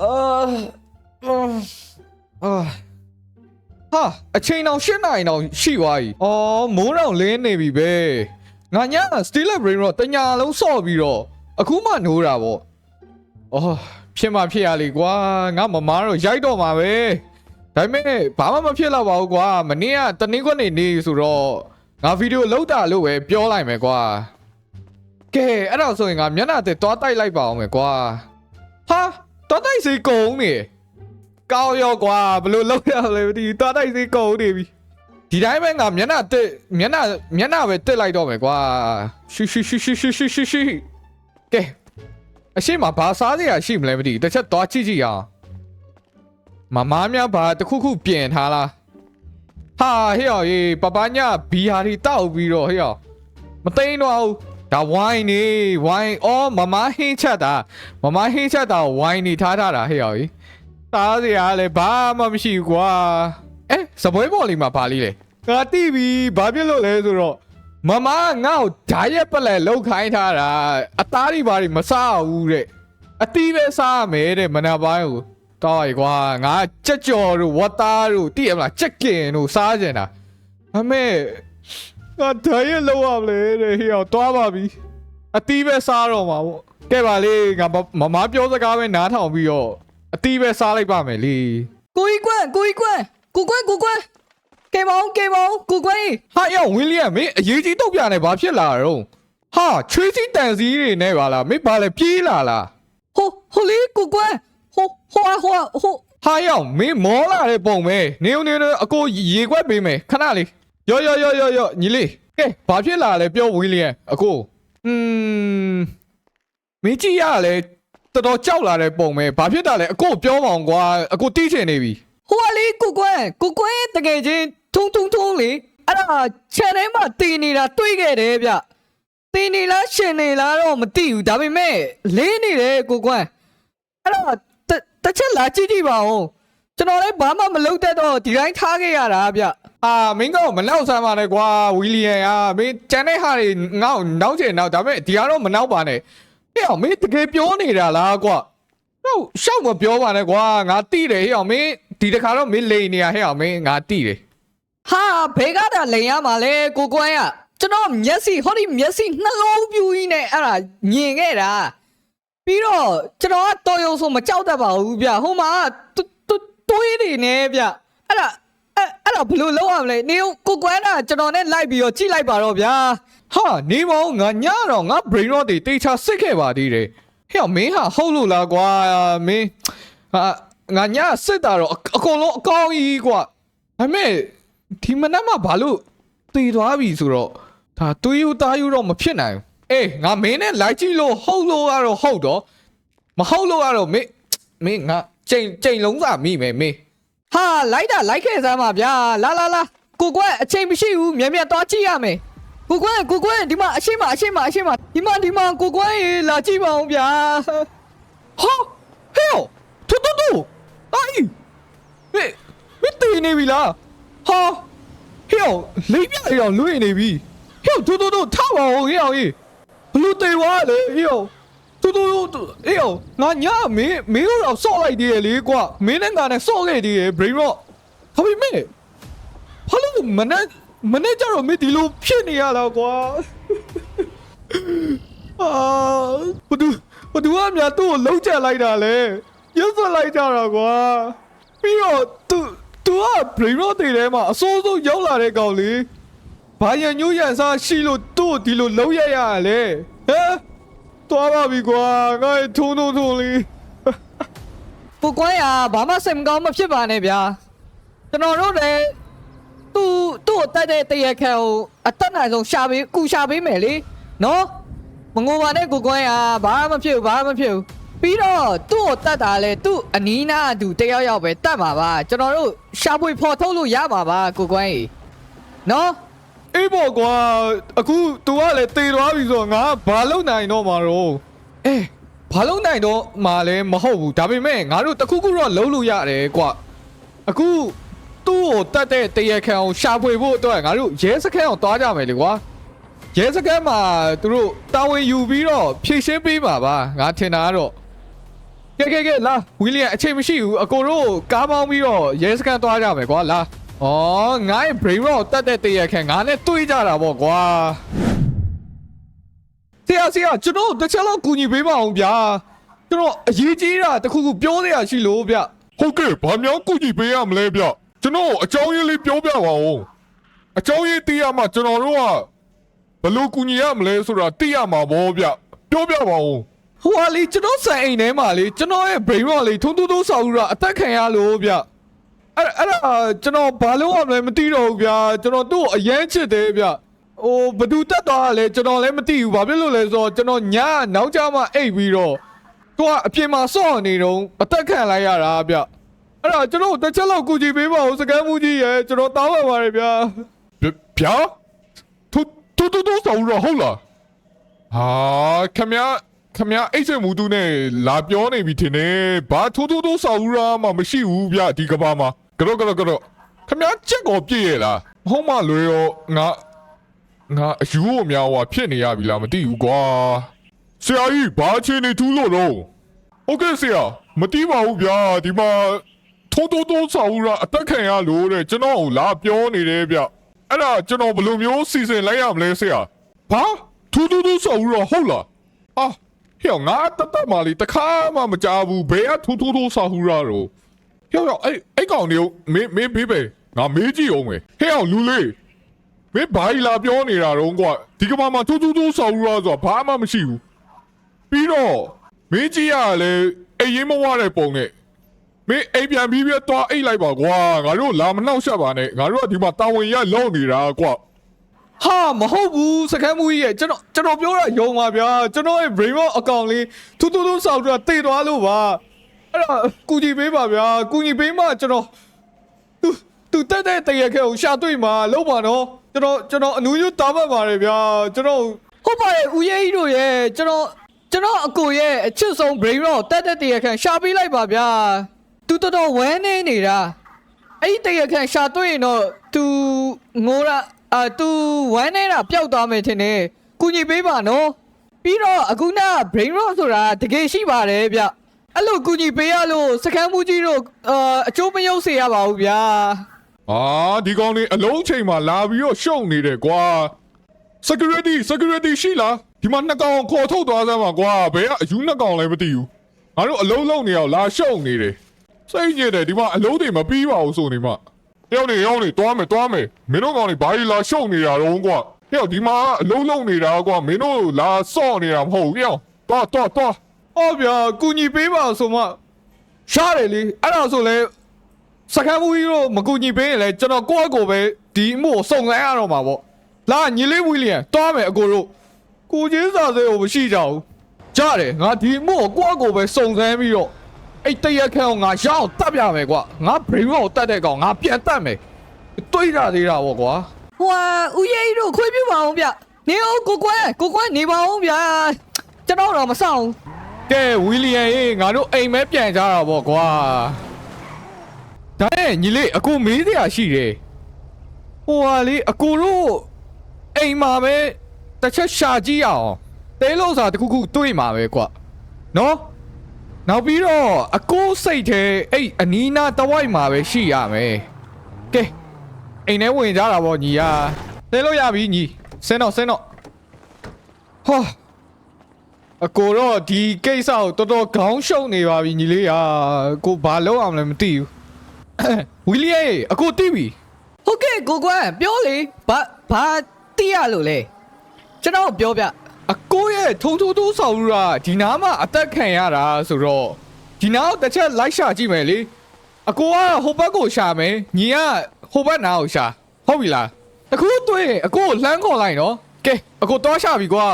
အာအာဟာအချိန်အောင်ရှင်းနိုင်အောင်ရှိသွားပြီ။အော်မိုးတောင်လင်းနေပြီပဲ။ငါည Steeler Brain တော့တညာလုံးစော့ပြီးတော့အခုမှနိုးတာပေါ့။အော်ဖြစ်မှဖြစ်ရလေကွာ။ငါမမားတော့ရိုက်တော့မှာပဲ။ဒါပေမဲ့ဘာမှမဖြစ်တော့ပါဘူးကွာ။မနေ့ကတနင်္ဂနွေနေနေဆိုတော့ငါဗီဒီယိုလောက်တာလို့ပဲပြောလိုက်မယ်ကွာ။ကဲအဲ့တော့ဆိုရင်ငါမျက်နှာတစ်သွားတိုက်လိုက်ပါအောင်မယ်ကွာ။ဟာ သွားတိုက်စီကုန်နေ။ကောင်းရောကွာဘယ်လိုလုပ်ရလဲမသိဘူးသွားတိုက်စီကုန်နေပြီ။ဒီတိုင်းပဲငါမျက်နှာတစ်မျက်နှာမျက်နှာပဲတစ်လိုက်တော့မယ်ကွာ။ရှူရှူရှူရှူရှူရှူရှူရှူကဲအရှိမဘာစားစရာရှိမလဲမသိဘူးတစ်ချက်သွားကြည့်ကြည့်အောင်မမားများဘာတစ်ခုခုပြင်ထားလားဟာဟေ့ရောဟေးပပညာဘီဟာရီတောက်ပြီးတော့ဟေ့ရောမသိန်းတော့ဘူး ဒါဝိုင်းနေဝိုင်းအော်မမဟင်းချက်တာမမဟင်းချက်တာဝိုင်းနေထားထားတာဟေ့ရောဟေးစားစရာလည်းဘာမှမရှိဘူးကွာအဲစပွဲပေါ်လေးမှာပါလေးလေငါတိပြီဘာဖြစ်လို့လဲဆိုတော့မမငါ့ကိုဓာရက်ပလက်လောက်ခိုင်းထားတာအသားတွေဘာတွေမစားဘူးတဲ့အတီးပဲစားရမယ်တဲ့မနာပိုင်းကိုတော့ရီကွာငါကြက်ကြော်တို့ဝတ်သားတို့တိရမလားကြက်ကင်တို့စားကြင်တာအမေ ငါဓာရက်လောက်ရမလဲတဲ့ဟေ့အောင်တွားပါပြီအတီးပဲစားတော့မှာပေါ့ကဲပါလေငါမမပြောစကားပဲနားထောင်ပြီးတော့အတီးပဲစားလိုက်ပါမယ်လေကိုကြီးကွန်းကိုကြီးကွန်းကိုကွန်းကိုကွန်းကဲမောင်ကဲမောင်ကိုကွန်းဟာယောဝင်းလီယံမင်းအရေးကြီးတော့ပြနေဘာဖြစ်လာတော့ဟာချွေးစီတန်စီတွေနဲ့ပါလားမင်းဘာလဲပြေးလာလားဟိုဟိုလေးကိုကွန်းဟိုဟိုဟိုဟိုဟာယောမင်းမောလာတဲ့ပုံပဲနေဦးနေဦးအကိုရေခွက်ပေးမယ်ခဏလေး ရောရောရောရောရောညီလေးကဲဘာဖြစ်လာလဲပြောဝင်းလီယံအကိုอืมမင်းကြည့်ရလဲတော်တော်ကြောက်လာတဲ့ပုံပဲဘာဖြစ်တာလဲအကိုပြောပါအောင်ကွာအကိုတီးချင်နေပြီဟိုလေးကိုကွန်းကိုကွန်းတကယ်ချင်းထုံထုံထုံလေအဲ့ဒါခြံထဲမှာတင်နေတာတွေးခဲ့တယ်ဗျတင်နေလားရှင်နေလားတော့မသိဘူးဒါပေမဲ့လေးနေတယ်ကိုကွန်းအဲ့တော့တစ်ချက်လာကြည့်ကြည့်ပါဦး ကျွန်တော်လည်းဘာမှမလုပ်တတ်တော့ဒီတိုင်းထားခဲ့ရတာဗျအာမင်းကမနောက်ဆမ်းပါနဲ့ကွာဝီလီယံอ่ะမင်းကျန်တဲ့ဟာတွေငါ့ကိုနောက်ချင်နောက်ဒါပေမဲ့ဒီကတော့မနောက်ပါနဲ့ဟဲ့အောင်မင်းတကယ်ပြောနေတာလားကွာဟုတ်ရှောက်မပြောပါနဲ့ကွာငါတိတယ်ဟဲ့အောင်မင်းဒီတခါတော့မင်းလိန်နေရဟဲ့အောင်မင်းငါတိတယ်ဟာဘေကတာလိန်ရမှာလဲကိုကွန်းရကျွန်တော်မျက်စိဟောဒီမျက်စိနှလုံးပြူကြီးနဲ့အဲ့ဒါညင်ခဲ့တာပြီးတော့ကျွန်တော်ကတော်ရုံဆိုမကြောက်တတ်ပါဘူးဗျဟိုမှာ တွတွတွေးနေနေဗျအဲ့ဒါအဲ့အဲ့ဒါဘယ်လိုလုပ်ရမလဲနေကိုကွန်းကကျွန်တော်နဲ့လိုက်ပြီးတော့ကြည့်လိုက်ပါတော့ဗျာဟာနေမောင်ငါညတော့ငါ brain rot တွေတေချာစစ်ခဲ့ပါသေးတယ်ဟဲ့အောင်မင်းဟာဟုတ်လို့လားကွာမင်းဟာငါညစစ်တာတော့အအကုန်လုံးအကောင်းကြီးကွာဒါပေမဲ့ဒီမနက်မှဘာလို့တည်သွားပြီဆိုတော့ဒါတွေးယူသားယူတော့မဖြစ်နိုင်ဘူးအေးငါမင်းနဲ့လိုက်ကြည့်လို့ဟုတ်လို့ကတော့ဟုတ်တော့မဟုတ်လို့ကတော့မင်းမင်းငါ ချိန်ချိန်လုံးစာမိမယ်မင်းဟာလိုက်တာလိုက်ခဲ့စမ်းပါဗျာလာလာလာကိုကွန်းအချိန်မရှိဘူးမြန်မြန်သွားကြည့်ရမယ်ကိုကွန်းကိုကွန်းဒီမှာအရှိမအရှိမအရှိမဒီမှာဒီမှာကိုကွန်းရေလာကြည့်ပါဦးဗျာဟာဟဲ့ထူတူတူအိုင်မင်းမင်းတည်နေပြီလားဟာဟဲ့လိမ့်ပြရအောင်လွင့်နေပြီဟဲ့ထူတူတူထားပါဦးဟဲ့အောင်ကြီးဘလူတေဝါလေဟဲ့ တူတူတူဟဲ့ငါညာမင်းမင်းတို့တော့ဆော့လိုက်သေးရလေကွာမင်းနဲ့ငါနဲ့ဆော့ခဲ့သေးရ brain rot ဟာဘီမင်းဘာလို့မနဲ့မနဲ့ကြတော့မင်းဒီလိုဖြစ်နေရလားကွာအာဘသူဘသူကများသူ့ကိုလုံးချလိုက်တာလဲရွတ်ဆွလိုက်ကြတာကွာပြီးတော့သူသူက brain rot တွေထဲမှာအစိုးဆုံးရောက်လာတဲ့ကောင်လေဘာရန်ညိုးရန်စားရှိလို့သူ့ကိုဒီလိုလုံးရရရလဲဟမ် သွားပါပြီကွာငါ့ထုံထုံထုံလေးကိုကွန်းရဘာမှစိတ်မကောင်းမဖြစ်ပါနဲ့ဗျာကျွန်တော်တို့လည်းသူ့သူ့ကိုတိုက်တဲ့တရက်ခဲကိုအတက်နိုင်ဆုံးရှာပေးကူရှာပေးမယ်လေနော်မငိုပါနဲ့ကိုကွန်းရဘာမှမဖြစ်ဘူးဘာမှမဖြစ်ဘူးပြီးတော့သူ့ကိုတတ်တာလေသူ့အနီးနားသူတယောက်ယောက်ပဲတတ်မှာပါကျွန်တော်တို့ရှာဖွေဖော်ထုတ်လို့ရမှာပါကိုကွန်းကြီးနော် အေးပေါ့ကွာအခုသူကလည်းတေသွားပြီဆိုတော့ငါဘာလုပ်နိုင်တော့မှာတော့အေးဘာလုပ်နိုင်တော့မှာလဲမဟုတ်ဘူးဒါပေမဲ့ငါတို့တခုခုတော့လုံးလို့ရတယ်ကွာအခုသူ့ကိုတတ်တဲ့တရက်ခံအောင်ရှာဖွေဖို့အတွက်ငါတို့ရဲစခန်းအောင်သွားကြမယ်လေကွာရဲစခန်းမှာသူတို့တာဝန်ယူပြီးတော့ဖြည့်ရှင်းပေးပါပါငါထင်တာကတော့ကဲကဲကဲလာဝီလီယံအချိန်မရှိဘူးအကိုတို့ကားမောင်းပြီးတော့ရဲစခန်းသွားကြမယ်ကွာလာ ဩငါ့ရဲ့ brain rot တတ်တဲ့တရခန့်ငါနဲ့တွေးကြတာပေါ့ကွာဆရာဆရာကျွန်တော်တစ်ချက်လောက်ကူညီပေးပါအောင်ဗျာကျွန်တော်အရေးကြီးတာတစ်ခုခုပြောရရှိလို့ဗျဟုတ်ကဲ့ဘာများကုညီပေးရမလဲဗျကျွန်တော်အကြောင်းရင်းလေးပြောပြပါဦးအကြောင်းရင်းသိရမှကျွန်တော်တို့ကဘယ်လို့ကုညီရမလဲဆိုတာသိရမှာပေါ့ဗျပြောပြပါဦးဟိုဟာလေကျွန်တော်ဆန်အိမ်ထဲမှာလေကျွန်တော်ရဲ့ brain rot လေးထုံးထုံးထုံးဆောက်ပြီးတော့အသက်ခံရလို့ဗျ အဲ့အဲ့ဒါကျွန်တော်ဘာလို့ရမလဲမသိတော့ဘူးဗျာကျွန်တော်သူ့ကိုအရန်ချစ်တယ်ဗျဟိုဘသူတက်သွားတာလဲကျွန်တော်လည်းမသိဘူးဘာဖြစ်လို့လဲဆိုတော့ကျွန်တော်ညနောက်ကျမှအိပ်ပြီးတော့သူကအပြင်မှာစောင့်နေတော့အသက်ခံလိုက်ရတာဗျအဲ့ဒါကျွန်တော်တစ်ချက်လောက်ကူကြည့်ပေးပါဦးစကမ်းမှုကြီးရဲ့ကျွန်တော်တောင်းပါပါတယ်ဗျာဗျဗျာထူထူထူထူဆောက်ရဟုတ်လားဟာခမရခမရအိတ်စမူတူနဲ့လာပြောနေပြီထင်တယ်ဘာထူထူထူဆောက်ရမှမရှိဘူးဗျဒီကဘာမှာ ကတော့ကတော့ကတော့ခမရချက်ကောပြည့်ရဲ့လားမဟုတ်မှလွယ်ရောငါငါအယူအများဟွာဖြစ်နေရပြီလားမသိဘူးကွာဆရာကြီးဘာအချင်းနေထူးလို့တော့ဟုတ်ကဲ့ဆရာမတီးပါဘူးဗျာဒီမှာထိုးထိုးထိုးဆောက်ရအသက်ခံရလို့တဲ့ကျွန်တော်ကိုလာပြောနေတယ်ဗျအဲ့ဒါကျွန်တော်ဘယ်လိုမျိုးစီစဉ်လိုက်ရမလဲဆရာဘာထူးထူးထူးဆောက်ရဟုတ်လားအာဟဲ့ငါတတ်တတ်မှလေတခါမှမကြားဘူးဘယ်ကထူးထူးထူးဆောက်ရတော့ ဟဲ့ဟဲ့အဲ့အဲ့ကောင်နေမင်းမင်းဘေးပဲငါမေးကြည့်အောင်မယ်ဟဲ့အောင်လူလေးမင်းဘာကြီးလာပြောနေတာတော့ကွာဒီကမ္ဘာမှာထူးထူးထူးဆောက်ရဆိုတာဘာမှမရှိဘူးပြီးတော့မင်းကြီးရလေအိမ်ရင်မဝတဲ့ပုံနဲ့မင်းအိမ်ပြန်ပြီးပြတော့အိတ်လိုက်ပါကွာငါတို့လာမနှောက်ရှက်ပါနဲ့ငါတို့ကဒီမှာတာဝန်ရလုံနေတာကွာဟာမဟုတ်ဘူးစကမ်းမှုကြီးရဲ့ကျွန်တော်ကျွန်တော်ပြောတာယုံပါဗျာကျွန်တော်ရဲ့ brain rot အကောင့်လေးထူးထူးထူးဆောက်ပြီးတော့တိတ်သွားလို့ပါ အဲ့ဒါကူညီပေးပါဗျာကူညီပေးမှကျွန်တော်သူသူတက်တဲ့တရခဲကိုရှာတွေ့မှာလောက်ပါနော်ကျွန်တော်ကျွန်တော်အနူးညွတ်တားပတ်ပါတယ်ဗျာကျွန်တော်ဟုတ်ပါတယ်ဦးရေးကြီးတို့ရဲ့ကျွန်တော်ကျွန်တော်အကိုရဲ့အချစ်ဆုံး brain rot တက်တဲ့တရခန့်ရှာပေးလိုက်ပါဗျာသူတော်တော်ဝမ်းနေနေတာအဲ့ဒီတရခန့်ရှာတွေ့ရင်တော့ तू ငိုတာအာ तू ဝမ်းနေတာပျောက်သွားမယ်ထင်တယ်ကုညီပေးပါနော်ပြီးတော့အခုနက brain rot ဆိုတာတကယ်ရှိပါတယ်ဗျ အဲ့လိုကုညီပေးရလို့စကမ်းမှုကြီးတို့အာအကျိုးမရုပ်စေရပါဘူးဗျာအာဒီကောင်လေးအလုံးချိန်မှာလာပြီးတော့ရှုံနေတယ်ကွာ security security ရှိလားဒီမှာနှစ်ကောင်ခေါ်ထုတ်သွားစမ်းပါကွာဘယ်ကအယူနှစ်ကောင်လည်းမသိဘူးငါတို့အလုံးလုံးနေအောင်လာရှုံနေတယ်စိတ်ညစ်တယ်ဒီမှာအလုံးတွေမပြီးပါဘူးဆိုနေမှရောက်နေရောက်နေတွားမယ်တွားမယ်မင်းတို့ကောင်တွေဘာကြီးလာရှုံနေတာတော့ကွာရောက်ဒီမှာအလုံးလုံးနေတာကွာမင်းတို့လာစော့နေတာမဟုတ်ဘူးရောက်တွားတွားတွား အော်ဗျာကူညီပေးပါဆိုမှရှားတယ်လေအဲ့ဒါဆိုလဲစကမ်းမှုကြီးတို့မကူညီပေးရင်လဲကျွန်တော်ကိုယ့်အကိုပဲဒီအမှုကိုစုံစမ်းရတော့မှာပေါ့လာညီလေးဝီလီယံတွားမယ်အကိုတို့ကိုချင်းစာစဲကိုမရှိကြဘူးကြားတယ်ငါဒီအမှုကိုကိုယ့်အကိုပဲစုံစမ်းပြီးတော့အဲ့တရက်ခန့်ကိုငါရအောင်တတ်ပြမယ်ကွာငါ brain ကိုတတ်တဲ့ကောင်ငါပြန်တတ်မယ်တွေးရသေးတာပေါ့ကွာဟွာဦးရေးကြီးတို့ခွေးပြပါအောင်ဗျနေအောင်ကိုကွဲကိုကွဲနေပါအောင်ဗျာကျွန်တော်တော့မဆောင်ဘူး ကဲဝီလီယံရေးငါတို့အိမ်မဲပြန်ကြတာပေါ့ကွာဒါနဲ့ညီလေးအကိုမေးစရာရှိတယ်ဟိုဟာလေအကိုတို့အိမ်မှာပဲတစ်ချက်ရှာကြည့်ရအောင်တဲလို့စာတစ်ခုခုတွေးမှာပဲကွာနော်နောက်ပြီးတော့အကိုစိတ်ထဲအဲ့အနီးနားတဝိုက်မှာပဲရှိရမယ်ကဲအိမ်ထဲဝင်ကြတာပေါ့ညီယာတဲလို့ရပြီညီဆင်းတော့ဆင်းတော့ဟော အကိုတော့ဒီကိစ္စကိုတော်တော်ခေါင်းရှုံနေပါပြီညီလေးอ่ะကိုဘာလုပ်အောင်လဲမသိဘူးဝီလီယေအကိုသိပြီဟုတ်ကဲ့ကိုကွဲပြောလေဘာဘာတိရလို့လဲကျွန်တော်ပြောပြအကိုရဲ့ထုံထုံထုံဆောင်ရတာဒီနားမှာအသက်ခံရတာဆိုတော့ဒီနားကိုတစ်ချက်လိုက်ရှာကြည့်မယ်လေအကိုကဟိုဘက်ကိုရှာမယ်ညီကဟိုဘက်နားကိုရှာဟုတ်ပြီလားအခုတွေ့ရင်အကိုကိုလှမ်းခေါ်လိုက်နော်ကဲအကိုတော့ရှာပြီကွာ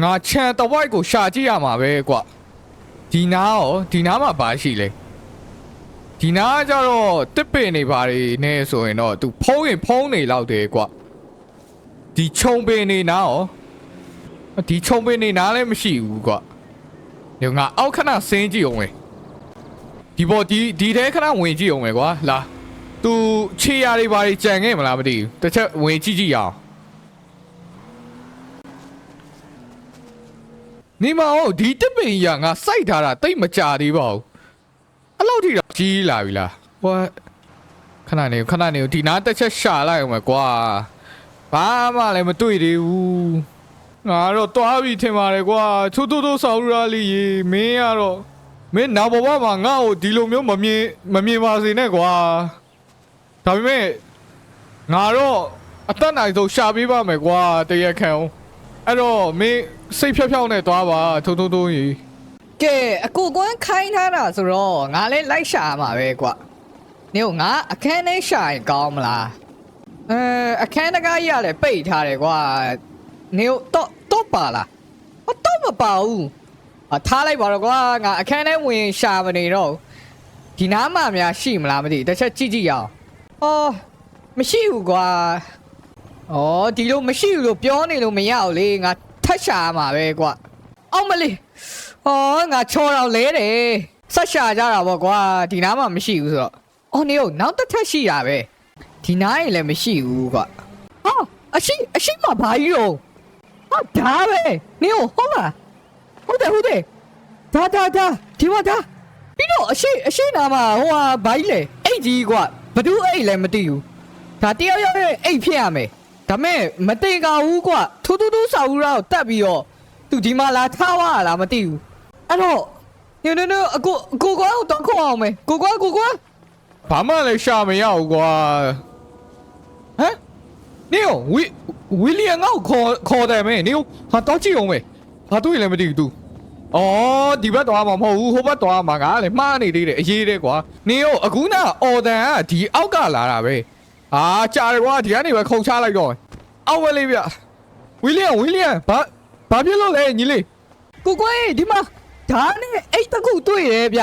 ငါချန်တဝိုက်ကိုရှာကြည့်ရမှာပဲကွာဒီနားရောဒီနားမှာဘာရှိလဲဒီနားကျတော့တစ်ပင်နေပါလေနဲ့ဆိုရင်တော့ तू ဖုံးရင်ဖုံးနေလောက်တယ်ကွဒီခြုံပင်နေနားရောဒီခြုံပင်နေနားလည်းမရှိဘူးကွဒီငါအောက်ခဏဆင်းကြည့်အောင်မယ်ဒီပေါ်ဒီဒီထဲခဏဝင်ကြည့်အောင်မယ်ကွာလာ तू ခြေရာတွေပါတွေကြံခဲ့မလားမသိဘူးတစ်ချက်ဝင်ကြည့်ကြည့်ရအောင် နေမအောင်ဒီတစ်ပင်ကြီးကငါစိုက်ထားတာတိတ်မကြသေးပါဘူးအဲ့လောက်ထိတော့ကြီးလာပြီလားဟိုခဏနေခဏနေဒီနားတစ်ချက်ရှာလိုက်အောင်မယ်ကွာဘာမှလည်းမတွေ့သေးဘူးငါတော့တွားပြီထင်ပါတယ်ကွာချိုးတိုးတိုးဆောက်ရလေးရေမင်းကတော့မင်းနောက်ဘဝမှာငါ့ကိုဒီလိုမျိုးမမြင်မမြင်ပါစေနဲ့ကွာဒါပေမဲ့ငါတော့အသက်နိုင်ဆုံးရှာပေးပါမယ်ကွာတရက်ခံအောင်အဲ့တော့မင်း စိတ်ဖြောက်ဖြောက်နဲ့တွားပါထုံထုံထုံကြီးကဲအကိုကွန်းခိုင်းထားတာဆိုတော့ငါလည်းလိုက်ရှာမှာပဲကွာနေကိုငါအခန်းထဲရှာရင်ကောင်းမလားအဲအခန်းတကားကြီးကလည်းပိတ်ထားတယ်ကွာနေကိုတော့တော့ပါလားဟောတော့မပါဘူးအထားလိုက်ပါတော့ကွာငါအခန်းထဲဝင်ရှာမနေတော့ဘူးဒီနားမှာများရှိမလားမသိဘူးတစ်ချက်ကြည့်ကြည့်ရအောင်အော်မရှိဘူးကွာအော်ဒီလိုမရှိဘူးလို့ပြောနေလို့မရဘူးလေငါ ထပ်ရှာရမှာပဲကွာအောင်မလေး။အော်ငါချော်တော့လဲတယ်။ဆက်ရှာကြတာပေါ့ကွာဒီနားမှာမရှိဘူးဆိုတော့။အော်နေကိုနောက်တစ်ထပ်ရှိတာပဲ။ဒီနားရင်လည်းမရှိဘူးကွာ။ဟာအရှိအရှိမဘာကြီးရော။ဟာဒါပဲ။နေကိုဟုတ်လား။ဟုတ်တယ်ဟုတ်တယ်။ဒါဒါဒါဒီမှာဒါပြီးတော့အရှိအရှိနာမှာဟိုဟာဘာကြီးလဲ။အိတ်ကြီးကွာ။ဘသူအိတ်လဲမသိဘူး။ဒါတယောက်ယောက်ရဲ့အိတ်ဖြစ်ရမယ်။ ဒါမဲ့မတင်ကဘူးကွာ။ထူးထူးထူးစာဦးရောတက်ပြီးတော့သူဒီမှာလာထားသွားလားမသိဘူး။အဲ့တော့ညနေနေအကိုအကိုကွာကိုတော့ခေါ်အောင်မယ်ကိုကွာကိုကွာဘာမှလည်းရှာမရဘူးကွာဟမ်နေရောဝီဝီလီယံငါ့ကိုခေါ်ခေါ်တယ်မင်းနေရောဟာတော့ကြည့်အောင်မေဘာတွေ့လဲမသိဘူး तू အော်ဒီဘက်တော့မှာမဟုတ်ဘူးဟိုဘက်တော့မှာကလေမှားနေသေးတယ်အရေးတယ်ကွာနေရောအခုနအော်တန်ကဒီအောက်ကလာတာပဲအာကြာတယ်ကွာဒီကနေပဲခုန်ချလိုက်တော့ အောက်ဝဲလေးဗျဝီလီယံဝီလီယံဘာဘာဖြစ်လို့လဲညီလေးကိုကွာဒီမှာဓာတ်နဲ့အိတ်တစ်ခုတွေ့တယ်ဗျ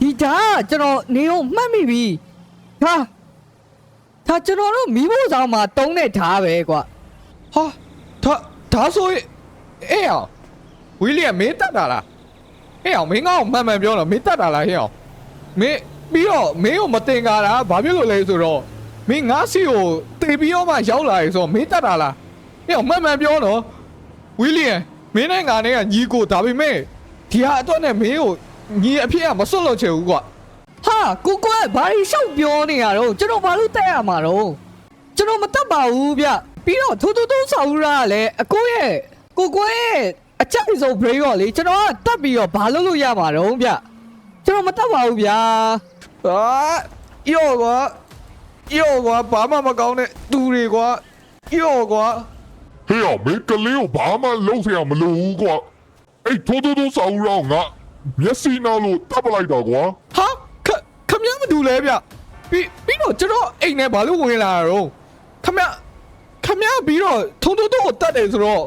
ဒီဓာတ်ကျွန်တော်နေအောင်မှတ်မိပြီဒါဒါကျွန်တော်တို့မိဖို့ဆောင်မှာတုံးတဲ့ဓာတ်ပဲကွာဟာဒါဒါဆိုရင်အေးအောင်ဝီလီယံမင်းတက်တာလားအေးအောင်မင်းကောမှန်မှန်ပြောတော့မင်းတက်တာလားဟဲ့အောင်မင်းပြီးတော့မင်းကိုမတင်ကြတာဘာဖြစ်လို့လဲဆိုတော့ မင်းငါစီကိုတေပြီးတော့မှရောက်လာရေဆိုတော့မင်းတက်တာလားဟဲ့အောင်မှန်မှန်ပြောတော့ဝီလီယံမင်းနဲ့ငါနဲ့ကညီကိုဒါပေမဲ့ဒီဟာအတွက်နဲ့မင်းကိုညီအဖြစ်ကမစွတ်လို့ချေဘူးကွာဟာကိုကွာဘာလို့ရှောက်ပြောနေရတော့ကျွန်တော်ဘာလို့တက်ရမှာတော့ကျွန်တော်မတက်ပါဘူးဗျပြီးတော့ထူးထူးထူးဆောင်ရကလည်းအကိုရဲ့ကိုကွာရဲ့အကြိုက်ဆုံး brain ရောလေကျွန်တော်ကတက်ပြီးတော့ဘာလုပ်လို့ရမှာတော့ဗျကျွန်တော်မတက်ပါဘူးဗျာဟာယောကွာ ယောကွာဘာမှမကောင်းတဲ့သူတွေကွာယောကွာဟေ့အောင်မင်းကလေးကိုဘာမှလုံးစရာမလိုဘူးကွာအဲ့ထိုးထိုးထိုးစာဦးရောငါမျက်စိနာလို့တပ်ပလိုက်တာကွာဟာခခမရမတူလဲဗျပြီးပြီးတော့ကျွန်တော်အိမ်ထဲဘာလို့ဝင်လာတာတော့ခမရခမရပြီးတော့ထုံထုံထုံကိုတတ်တယ်ဆိုတော့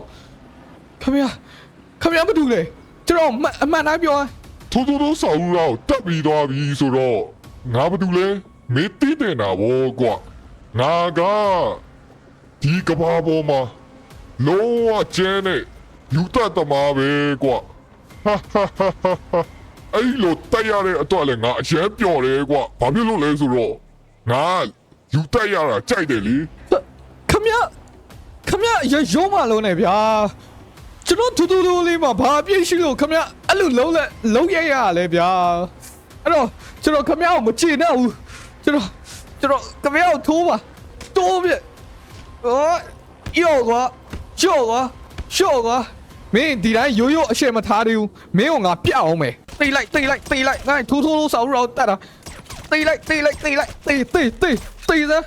ခမရခမရမတူလဲကျွန်တော်အမှန်အမှန်တိုင်းပြောရင်ထိုးထိုးထိုးစာဦးရောတက်ပြီးသွားပြီဆိုတော့ငါဘာတူလဲ မင်းတည်တယ်နာဘောကွာငါကဒီကဘာပေါ်မှာလုံးဝကျန်းတဲ့ယူတတ်သမားပဲကွာဟာဟာဟာဟာအဲ့လိုတက်ရတဲ့အတွက်လည်းငါအချမ်းပျော်တယ်ကွာဘာဖြစ်လို့လဲဆိုတော့ငါယူတက်ရတာကြိုက်တယ်လေခမရခမရရရုံးမလုံးနဲ့ဗျာကျွန်တော်ထူးထူးထူးလေးမှာဘာအပြည့်ရှိလို့ခမရအဲ့လိုလုံးလဲလုံးရရရလဲဗျာအဲ့တော့ကျွန်တော်ခမရကိုမချေနဲ့ဘူး ကျွန်တော်ကျွန်တော်ခမရကိုထိုးပါတိုးပြအော်ယောကွာယောကွာရှော့ကွာမင်းဒီတိုင်းရိုးရိုးအရှက်မထားသေးဘူးမင်းကငါပြအောင်မယ်တိတ်လိုက်တိတ်လိုက်တိတ်လိုက်ငါထိုးထိုးလို့ဆောက်ရအောင်တတ်တာတိတ်လိုက်တိတ်လိုက်တိတ်လိုက်တိတ်တိတ်တိတ်တိတ်စမ်း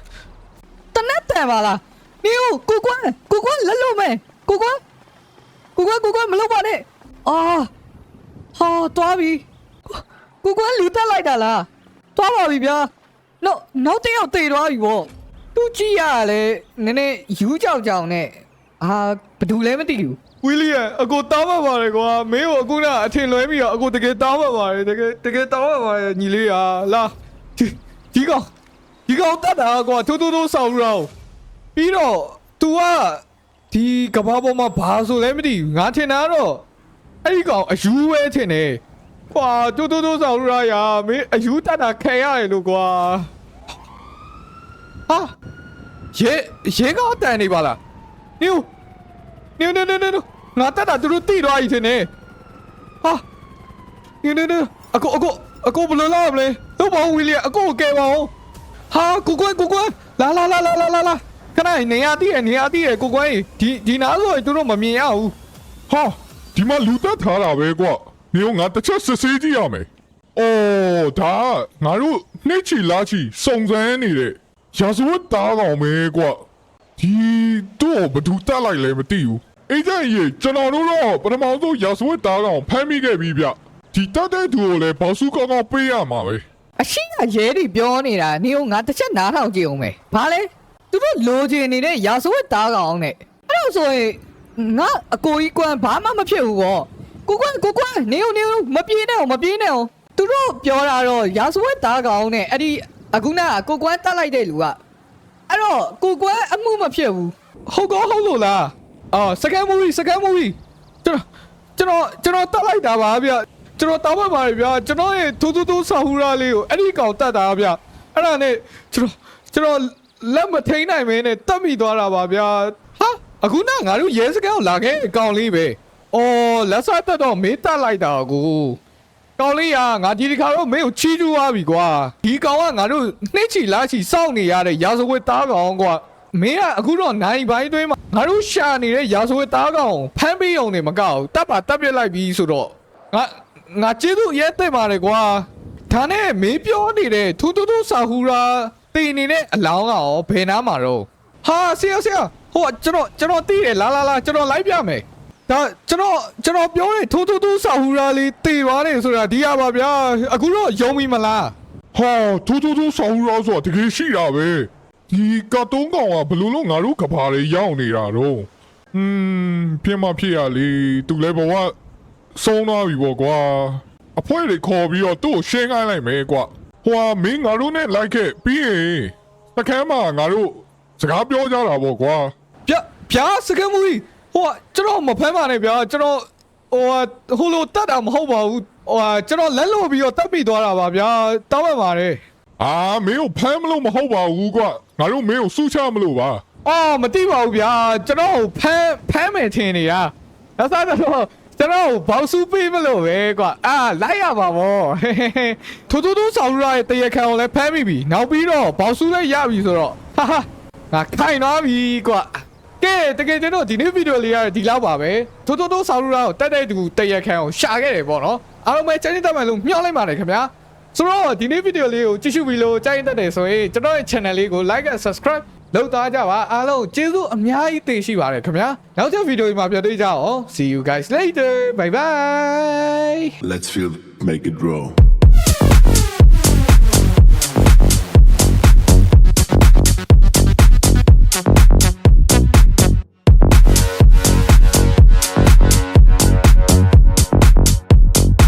တနက်တန်ပါလားနေကိုကိုကွာကိုကွာလက်လို့မယ်ကိုကွာကိုကွာကိုကွာမလုပ်ပါနဲ့အာဟာတွားပြီကိုကွာလူတက်လိုက်တာလားတွားပါပြီဗျာ နောက်နောက်တစ်ယောက်တေသွားပြီဗောသူကြည့်ရလေနည်းနည်းယူကြောက်ကြောင်နဲ့အာဘယ်သူလဲမသိဘူးဝီလီယံအကိုတောင်းပါပါတယ်ကွာမင်းကိုအခုနအထင်လွဲပြီးတော့အကိုတကယ်တောင်းပါပါတယ်တကယ်တကယ်တောင်းပါပါတယ်ညီလေးဟာလာဒီဒီကောင်ဒီကောင်တတ်တာကွာထိုးထိုးထိုးဆောက်ရအောင်ပြီးတော့ तू ကဒီကဘာပေါ်မှာဘာဆိုလဲမသိဘူးငါထင်တာတော့အဲ့ဒီကောင်အယူပဲထင်တယ် ကွာထိုးထိုးထိုးဆောက်ရရာမင်းအယူတတ်တာခံရတယ်လို့ကွာဟာရဲရဲကောင်တန်နေပါလား Niu Niu Niu Niu Niu ငါတက်တာသူတို့တိသွားပြီထင်တယ်ဟာနေနေနေအကိုအကိုအကိုဘယ်လိုလုပ်ရမလဲတော့ပါဦးဝီလီအကိုကိုကယ်ပါဦးဟာကိုကွန်းကိုကွန်းလာလာလာလာလာလာလာခဏနေရတည်ရနေရတည်ရကိုကွန်းဒီဒီနားဆိုရင်သူတို့မမြင်ရဘူးဟာဒီမှာလူတက်ထားတာပဲကွာ နေငါတစ်ချက်စစ်ဆေးကြည့်ရမယ်အော်ဒါငါတို့နှိတ်ချီလားချီစုံစမ်းနေတဲ့ရာဇဝတ်သားကောင်ပဲကွာဒီတော့ဘယ်သူတက်လိုက်လဲမသိဘူးအေဂျင့်ကြီးကျွန်တော်တို့တော့ပထမဆုံးရာဇဝတ်သားကောင်ဖမ်းမိခဲ့ပြီဗျဒီတက်တဲ့သူကိုလည်းဘောက်စုကောင်းကောင်းပေးရမှာပဲအရှိကရဲတွေပြောနေတာနေကိုငါတစ်ချက်နားထောင်ကြည့်အောင်မယ်ဘာလဲသူတို့လိုချင်နေတဲ့ရာဇဝတ်သားကောင်နဲ့အဲ့လိုဆိုရင်ငါအကိုကြီးကွမ်းဘာမှမဖြစ်ဘူးပေါ့ ကိုကွမ်းကိုကွမ်းနေကိုနေကိုမပြေးနဲ့အောင်မပြေးနဲ့အောင်သူတို့ပြောတာတော့ရာဇဝတ်သားကောင်နဲ့အဲ့ဒီအခုနကကိုကွမ်းတတ်လိုက်တဲ့လူကအဲ့တော့ကိုကွမ်းအမှုမဖြစ်ဘူးဟုတ်ကောဟုတ်လို့လားအော်စကန်မူဗီစကန်မူဗီကျွန်တော်ကျွန်တော်ကျွန်တော်တက်လိုက်တာပါဗျကျွန်တော်တောင်းပန်ပါတယ်ဗျကျွန်တော်ရဲ့တူတူတူဆာဟူရာလေးကိုအဲ့ဒီကောင်တက်တာဗျအဲ့ဒါနဲ့ကျွန်တော်ကျွန်တော်လက်မထိန်နိုင်မင်းနဲ့တက်မိသွားတာပါဗျဟာအခုနငါတို့ရဲစကန်ကိုလာခဲ့အကောင်လေးပဲ အော်လက်စားတက်တော့မေးတက်လိုက်တာကိုကောင်လေးကငါဒီဒီခါတော့မင်းကိုချီးကျူးသွားပြီကွာဒီကောင်ကငါတို့နှိမ့်ချီလားချီစောင့်နေရတဲ့ရာဇဝတ်သားကောင်ကွာမင်းကအခုတော့နိုင်ပိုင်းအတွင်းမှာငါတို့ရှာနေတဲ့ရာဇဝတ်သားကောင်ဖမ်းပြီးအောင်နေမကောက်ဘူးတပ်ပါတပ်ပြစ်လိုက်ပြီဆိုတော့ငါငါကျေးဇူးရဲသိပါတယ်ကွာဒါနဲ့မင်းပြောနေတဲ့ထူးထူးထူးစာဟူရာတင်နေတဲ့အလောင်းကရောဘယ်နားမှာတော့ဟာဆရာဆရာဟိုကျွန်တော်ကျွန်တော်တီးတယ်လာလာလာကျွန်တော်လိုက်ပြမယ် ဒါကျွန်တော်ကျွန်တော်ပြောတဲ့ထိုးထိုးထိုးစာဟူရာလေးတေသွားတယ်ဆိုတာဒီရပါဗျာအခုတော့ယုံပြီမလားဟာတူတူတူဆောင်းရောဆိုတာတကယ်ရှိတာပဲဒီကတ်တုံးကောင်ကဘယ်လိုလုပ်ငါတို့ကဘာတွေရောက်နေတာတော့อืมပြင်မဖြစ်ရလေသူလည်းဘဝဆုံးသွားပြီပေါ့ကွာအဖွဲတွေခေါ်ပြီးတော့သူ့ကိုရှင်းခိုင်းလိုက်မယ်ကွာဟွာမင်းငါတို့နဲ့လိုက်ခဲ့ပြီးရင်တခမ်းမှာငါတို့စကားပြောကြတာပေါ့ကွာဗျဗျာစကမူကြီး ဟိုကကျွန်တော်မဖမ်းပါနဲ့ဗျာကျွန်တော်ဟိုကဟိုလိုတတ်တာမဟုတ်ပါဘူးဟိုကကျွန်တော်လက်လို့ပြီးတော့တက်ပြီးသွားတာပါဗျာတောင်းပန်ပါတယ်အာမင်းကိုဖမ်းမလို့မဟုတ်ပါဘူးကွာငါတို့မင်းကိုစူးချမလို့ပါအော်မသိပါဘူးဗျာကျွန်တော်ကိုဖမ်းဖမ်းမယ်ထင်နေတာဒါစားတော့ကျွန်တော်ကိုဘောက်စုပေးမလို့ပဲကွာအာလိုက်ရပါဗောထိုးထိုးထိုးဆောင်ရရဲ့တရခံကိုလည်းဖမ်းမိပြီနောက်ပြီးတော့ဘောက်စုလည်းရပြီဆိုတော့ဟာဟာငါခိုင်သွားပြီကွာ ကဲတကယ်ကျွန်တော်ဒီနေ့ဗီဒီယိုလေးကဒီလောက်ပါပဲထိုးထိုးထိုးဆောင်ရကိုတက်တဲ့တူတရခံကိုရှာခဲ့တယ်ပေါ့နော်အားလုံးပဲချမ်းသာတယ်လို့မျှော်လိုက်ပါတယ်ခင်ဗျာဆိုတော့ဒီနေ့ဗီဒီယိုလေးကိုကြည့်ရှုပြီးလို့ကြိုက်တတ်တယ်ဆိုရင်ကျွန်တော်ရဲ့ channel လေးကို like and subscribe လုပ်သားကြပါအားလုံးကျေးဇူးအများကြီးတင်ရှိပါတယ်ခင်ဗျာနောက်ထပ်ဗီဒီယိုမှာပြန်တွေ့ကြအောင် see you guys later bye bye Let's feel make it grow.